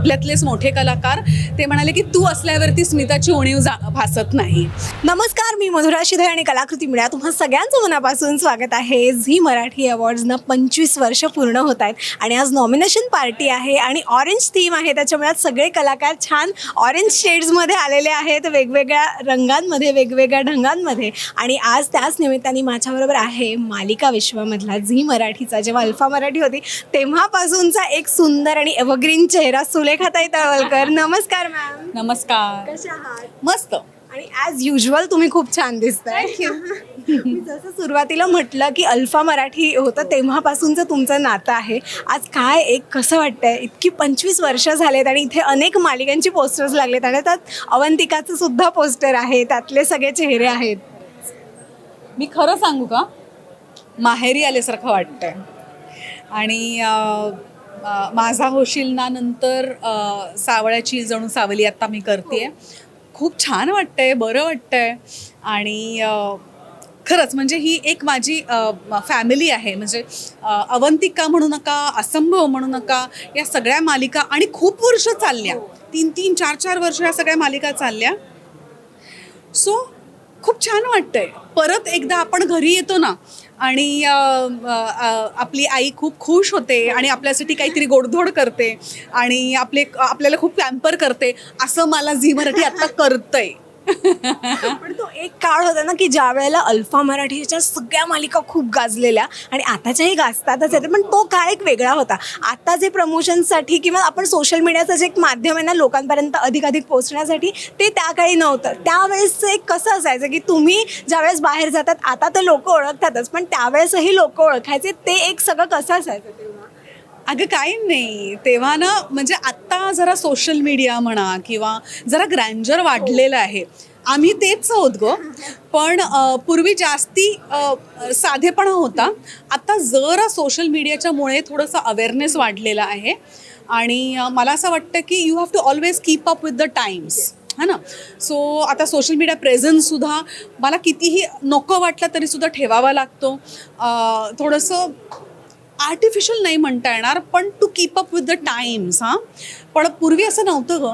आपल्यातलेच मोठे कलाकार ते म्हणाले की तू असल्यावरती स्मिताची उणीव जा भासत नाही. नमस्कार मी मधुरा शिधे आणि कलाकृती मिळा तुम्हा सगळ्यांचं मनापासून स्वागत आहे. झी मराठी अवॉर्ड्सनं पंचवीस वर्ष पूर्ण होत आहेत आणि आज नॉमिनेशन पार्टी आहे आणि ऑरेंज थीम आहे. त्याच्यामुळे आज सगळे कलाकार छान ऑरेंज शेड्समध्ये आलेले आहेत. वेगवेगळ्या रंगांमध्ये वेगवेगळ्या ढंगांमध्ये. आणि आज त्याच निमित्ताने माझ्याबरोबर आहे मालिका विश्वामधला झी मराठीचा. जेव्हा अल्फा मराठी होती तेव्हापासूनचा एक सुंदर आणि एव्हरग्रीन चेहरा सुलेखाताई तळवलकर. नमस्कार मॅम नमस्कार. कशा आहात? मस्त. आणि ॲज युजल तुम्ही खूप छान दिसताय. मी जसं सुरुवातीला म्हटलं की अल्फा मराठी होतं तेव्हापासूनचं तुमचं नातं आहे. आज काय एक कसं वाटतंय? इतकी पंचवीस वर्ष झालेत आणि इथे अनेक मालिकांची पोस्टर्स लागलेत आणि त्यात अवंतिकाचं सुद्धा पोस्टर आहे. त्यातले सगळे चेहरे आहेत. मी खरं सांगू का? माहेरी आल्यासारखं वाटतंय. आणि अं, माझा होशील ना नंतर सावळ्याची जणू सावली आता मी करते खूप छान वाटतंय बरं वाटतंय. आणि खरंच म्हणजे ही एक माझी फॅमिली आहे. म्हणजे अवंतिका म्हणू नका असंभव म्हणू नका या सगळ्या मालिका आणि खूप वर्ष चालल्या. तीन तीन चार चार वर्ष या सगळ्या मालिका चालल्या. सो खूप छान वाटतंय. परत एकदा आपण घरी येतो ना आणि आपली आई खूप खुश होते आणि आपल्यासाठी काहीतरी गोडधोड करते आणि आपले आपल्याला खूप पॅम्पर करते असं मला झी मराठी आता करतंय. पण तो एक काळ होता ना की ज्या वेळेला अल्फा मराठीच्या सगळ्या मालिका खूप गाजलेल्या आणि आताच्याही गाजतातच येते पण तो काळ एक वेगळा होता. आता जे प्रमोशनसाठी किंवा आपण सोशल मीडियाचं जे एक माध्यम आहे ना लोकांपर्यंत अधिकाधिक पोहोचण्यासाठी ते त्या काळी नव्हतं. त्यावेळेसचं एक कसं असायचं की तुम्ही ज्यावेळेस बाहेर जातात आता तर लोक ओळखतातच पण त्यावेळेसही लोक ओळखायचे ते एक सगळं कसं असायचं? अगं काही नाही. तेव्हा ना म्हणजे आत्ता जरा सोशल मीडिया म्हणा किंवा जरा ग्रँजर वाढलेलं आहे. आम्ही तेच आहोत ग. पण पूर्वी जास्ती साधेपणा होता. आता जरा सोशल मीडियाच्यामुळे थोडंसं अवेअरनेस वाढलेला आहे. आणि मला असं वाटतं की you have to always keep up with the times है ना? सो आता सोशल मीडिया प्रेझन्ससुद्धा मला कितीही नको वाटलं तरीसुद्धा ठेवावा लागतो. थोडंसं आर्टिफिशियल नाही म्हणता येणार पण to keep up with the times हां. पण पूर्वी असं नव्हतं ग.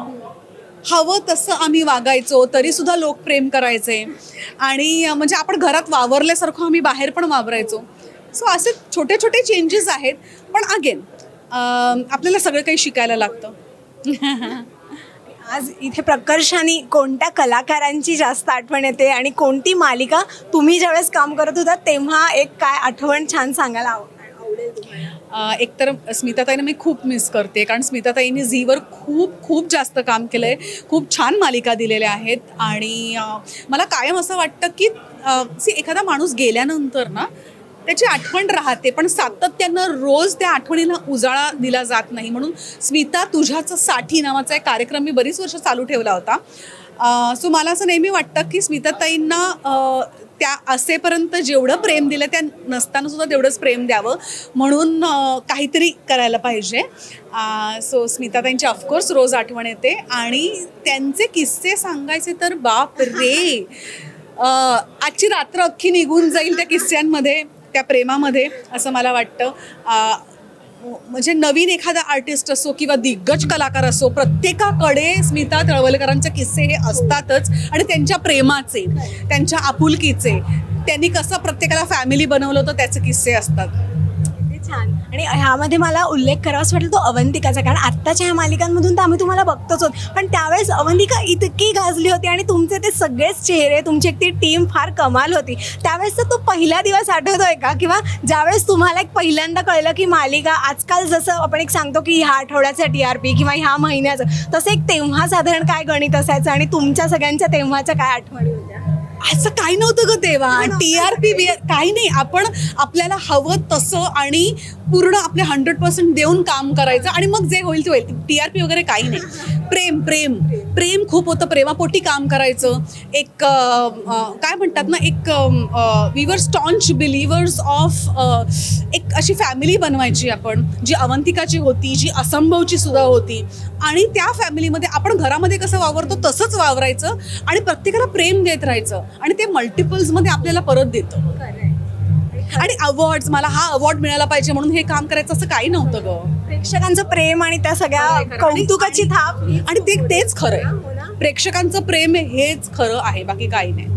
हवं तसं आम्ही वागायचो तरीसुद्धा लोक प्रेम करायचे. आणि म्हणजे आपण घरात वावरल्यासारखं आम्ही बाहेर पण वावरायचो. सो असे छोटे छोटे चेंजेस आहेत. पण अगेन आपल्याला सगळं काही शिकायला लागतं. आज इथे प्रकर्षाने कोणत्या कलाकारांची जास्त आठवण येते आणि कोणती मालिका तुम्ही ज्यावेळेस काम करत होता तेव्हा एक काय आठवण छान सांगायला हवं? एकतर स्मिताताईनं मी खूप मिस करते कारण स्मिताताईंनी झीवर खूप खूप जास्त काम केलं आहे खूप छान मालिका दिलेल्या आहेत. आणि मला कायम असं वाटतं की सी एखादा माणूस गेल्यानंतर ना त्याची आठवण राहते पण सातत्यानं रोज त्या आठवणीला उजाळा दिला जात नाही. म्हणून स्मिता तुझ्याचं साठी नावाचा एक कार्यक्रम मी बरीच वर्ष चालू ठेवला होता. सो मला असं नेहमी वाटतं की स्मिताताईंना त्या असेपर्यंत जेवढं प्रेम दिलं त्या नसताना सुद्धा तेवढंच प्रेम द्यावं म्हणून काहीतरी करायला पाहिजे. सो स्मिताताईंची ऑफकोर्स रोज आठवण येते. आणि त्यांचे किस्से सांगायचे तर बाप रे! आजची रात्र अख्खी निघून जाईल त्या किस्स्यांमध्ये त्या प्रेमामध्ये असं मला वाटतं. म्हणजे नवीन एखादा आर्टिस्ट असो किंवा दिग्गज कलाकार असो प्रत्येकाकडे स्मिता तळवलकरांचे किस्से हे असतातच आणि त्यांच्या प्रेमाचे त्यांच्या आपुलकीचे त्यांनी कसं प्रत्येकाला फॅमिली बनवलं होतं त्याचे किस्से असतात. आणि ह्यामध्ये मला उल्लेख करावासा वाटेल तो अवंतिकाचा कारण आत्ताच्या ह्या मालिकांमधून तर आम्ही तुम्हाला बघतोच होत पण त्यावेळेस अवंतिका इतकी गाजली होती आणि तुमचे ते सगळेच चेहरे तुमची एक ती टीम फार कमाल होती. त्यावेळेस तर तो पहिला दिवस आठवतोय का? किंवा ज्यावेळेस तुम्हाला एक पहिल्यांदा कळलं की मालिका आजकाल जसं आपण एक सांगतो की ह्या आठवड्याचं टी आर पी किंवा ह्या महिन्याचं तसं एक तेव्हा साधारण काय गणित असायचं आणि तुमच्या सगळ्यांच्या तेव्हाच्या काय आठवणी होत्या? असं काही नव्हतं ग तेव्हा. टी आर पी काही नाही. आपण आपल्याला हवं तसं आणि पूर्ण आपले हंड्रेड पर्सेंट देऊन काम करायचं आणि मग जे होईल ते होईल. टी आर पी वगैरे काही नाही. प्रेम प्रेम. प्रेम खूप होतं प्रेमापोटी काम करायचं. एक काय म्हणतात ना एक we were staunch Believers of एक अशी फॅमिली बनवायची आपण जी अवंतिकाची होती जी असंभवची सुद्धा होती. आणि त्या फॅमिलीमध्ये आपण घरामध्ये कसं वावरतो तसंच वावरायचं आणि प्रत्येकाला प्रेम देत राहायचं. आणि ते मल्टिपल्समध्ये आपल्याला परत देतं. आणि अवॉर्ड्स मला हा अवॉर्ड मिळाला पाहिजे म्हणून हे काम करायचं असं काही नव्हतं ग. प्रेक्षकांचं प्रेम आणि त्या सगळ्या कौतुकाची थाप ही आणि ते तेच खरं हो? आहे प्रेक्षकांचं प्रेम हेच खरं आहे बाकी काही नाही.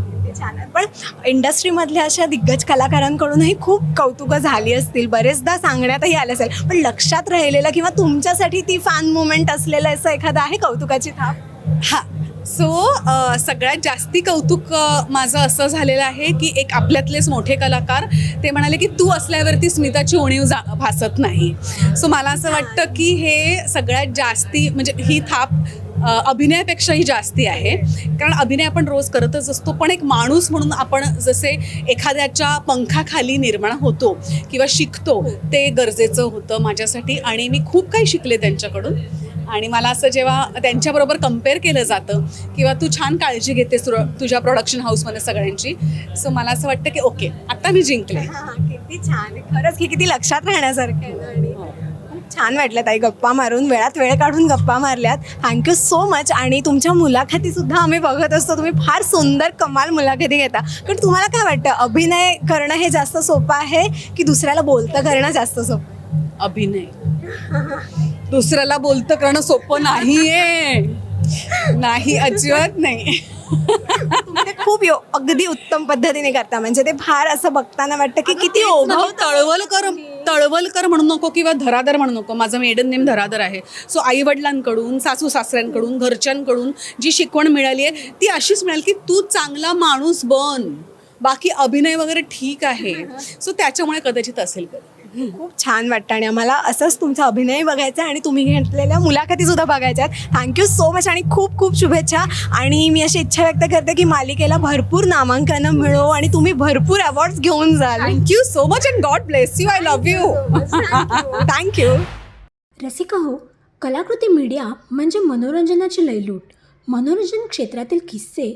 पण इंडस्ट्रीमधल्या अशा दिग्गज कलाकारांकडूनही खूप कौतुकं झाली असतील. बरेचदा सांगण्यातही आलं असेल. पण लक्षात राहिलेलं किंवा तुमच्यासाठी ती फॅन मुवमेंट असलेलं असं एखादं आहे कौतुकाची थाप? हा सो सगळ्यात जास्ती कौतुक माझं असं झालेलं आहे की एक आपल्यातलेच मोठे कलाकार ते म्हणाले की तू असल्यावरती स्मिताची उणीव जा भासत नाही. सो मला असं वाटतं की हे सगळ्यात जास्ती म्हणजे ही थाप अभिनयापेक्षाही जास्ती आहे. कारण अभिनय आपण रोज करतच असतो पण एक माणूस म्हणून आपण जसे एखाद्याच्या पंखाखाली निर्माण होतो किंवा शिकतो ते गरजेचं होतं माझ्यासाठी आणि मी खूप काही शिकले त्यांच्याकडून. आणि मला असं जेव्हा त्यांच्याबरोबर कंपेअर केलं जातं किंवा तू छान काळजी घेतेस तुर- तुझ्या प्रोडक्शन हाऊसमध्ये सगळ्यांची सो मला असं वाटतं की ओके आता मी जिंकले. किती छान. खरंच की किती लक्षात राहण्यासारखं आणि खूप छान वाटलं ताई गप्पा मारून. वेळात वेळ काढून गप्पा मारल्यात. थँक्यू सो मच आणि तुमच्या मुलाखती सुद्धा आम्ही बघत असतो. तुम्ही फार सुंदर कमाल मुलाखती घेता. पण तुम्हाला काय वाटतं? अभिनय करणं हे जास्त सोपं आहे की दुसऱ्याला बोलतं करणं जास्त सोपं? अभिनय. दुसऱ्याला बोलतं करणं सोपं नाहीये. नाही अजिबात नाही. ते खूप यो अगदी उत्तम पद्धतीने करता. म्हणजे ते फार असं बघताना वाटतं की किती ओघव तळवलकर तळवलकर म्हणू नको किंवा धरादर म्हणू नको. माझं मेडन नेम धरादर आहे. सो आई वडिलांकडून सासू सासऱ्यांकडून घरच्यांकडून जी शिकवण मिळाली आहे ती अशीच मिळाली की तू चांगला माणूस बन. बाकी अभिनय वगैरे ठीक आहे. सो त्याच्यामुळे कदाचित असेल कधी. खूप छान वाटतं आणि आम्हाला असंच तुमचा अभिनय बघायचा आहे आणि तुम्ही घेतलेल्या मुलाखती सुद्धा बघायच्या आहेत थँक्यू सो मच आणि खूप खूप शुभेच्छा. आणि मी अशी इच्छा व्यक्त करते की मालिकेला भरपूर नामांकनं मिळो आणि तुम्ही भरपूर अवॉर्ड्स घेऊन जाल. Thank you so much and god bless you I love you thank you Rasika हो कलाकृती मीडिया म्हणजे मनोरंजनाची लयलूट. मनोरंजन क्षेत्रातील किस्से